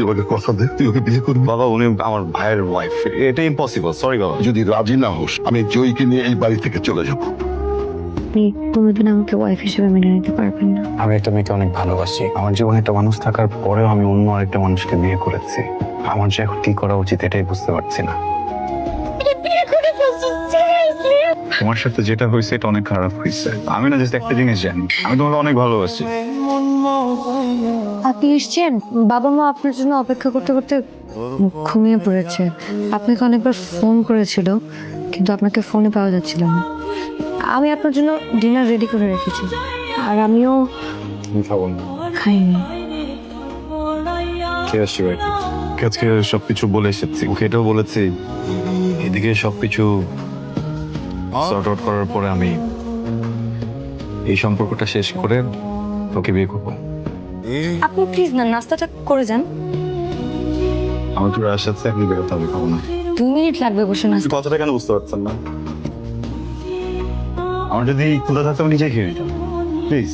তুই আমাকে কথা দে তুই ওকে বিয়ে করবি। বাবা উনি আমার ভাইয়ের ওয়াইফ এটা ইম্পসিবল সরি বাবা। যদি রাজি না হোস আমি জয়কে নিয়ে এই বাড়ি থেকে চলে যাব। আপনি কোনোদিন আমাকে ওয়াইফ হিসেবে মেনে নিতে পারবেন না। আমি একটা মেয়েকে অনেক ভালোবাসি। আমার জীবনে একটা মানুষ থাকার পরেও আমি অন্য আরেকটা মানুষকে বিয়ে করেছি। আমার যে এখন কি করা উচিত এটাই বুঝতে পারছি না। তোমার সাথে যেটা হয়েছে এটা অনেক খারাপ হয়েছে। আমি না জাস্ট একটা জিনিস জানি। আমি তোমাকে অনেক ভালোবাসি। আপনি এসছেন? বাবা মা আপনার জন্য অপেক্ষা করতে করতে ঘুমিয়ে পড়েছে। আপনাকে অনেকবার ফোন করেছিল কিন্তু আপনাকে ফোনে পাওয়া যাচ্ছিল না। আমি আপনার জন্য ডিনার রেডি করে রেখেছি আর আমিও খাইনি। ঠিক আছে ভাই আজকে সবকিছু বলে এসেছি। ওকে এটাও বলেছি। এদিকে সবকিছু সর্ট আউট করার পরে আমি এই সম্পর্কটা শেষ করে তোকে বিয়ে করব। আপনি প্লিজ না নাস্তাটা করে যান। আমার তোর আশা আছে এখন বেরোতে হবে খাব না দুই মিনিট লাগবে বসে নাস্তা। কথাটা কেন বুঝতে পারছেন না? আমার যদি ক্ষুদা থাকতো আমি নিজেই খেয়ে নিতাম। প্লিজ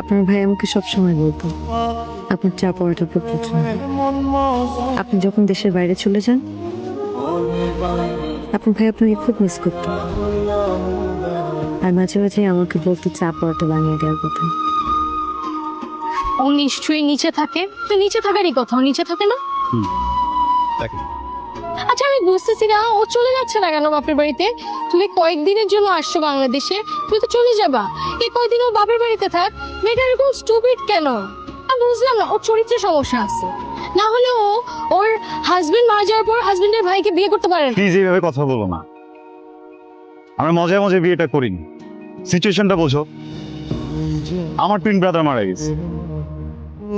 আপনার ভাই আমাকে সবসময় বলতো আপনার চা পড়াটা খুব পছন্দ আপনি যখন দেশের বাইরে চলে যান আপনার ভাই আপনাকে খুব মিস করত। আর মাঝে মাঝে আমাকে বলতো চা পড়াটা বানিয়ে দেওয়ার কথা। ও নিশ্চয়ই নিচে থাকে। তো নিচে থাকারই কথা ও নিচে থাকে না? আচ্ছা আমি বুঝতেছি না ও চলে যাচ্ছে না কেন বাপের বাড়িতে? তুমি কয়েকদিনের জন্য আসছো বাংলাদেশে তুমি তো চলে যাবা। এই কয়েকদিন ও বাপের বাড়িতে থাক? মেয়েটা এরকম স্টুপিড কেন? আমি বুঝলাম না ওর চরিত্রে সমস্যা আছে। না হলে ও ওর হাজবেন্ড মারা যাওয়ার পর হাজবেন্ডের ভাইকে বিয়ে করতে পারে না। প্লিজ এইভাবে কথা বলো না। আমরা মজায় মজায় বিয়েটা করিনি। সিচুয়েশনটা বোঝো। আমার টুইন ব্রাদার মারা গেছে।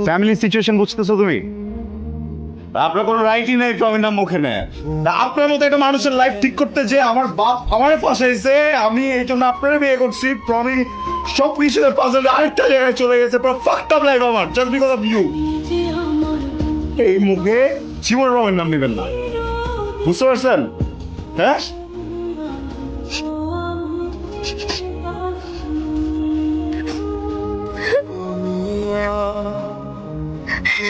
ফ্যামিলি সিচুয়েশন বুঝতেছো তুমি? আপনার কোনো রাইটই নাই তো আমি না মুখে না আপনার মতো একটা মানুষের লাইফ ঠিক করতে যে আমার বাপ আমার পাশে এসে আমি এই জন্য আপনার বিয়ে করছি প্রমি সব কিছু পাশে আরেকটা জায়গায় চলে গেছে, পুরো ফাকটা লাইফ আমার জাস্ট বিকজ অফ ইউ এই মুখে জীবন রঙের নাম নেবেন না। বুঝতে পারছেন? হ্যাঁ?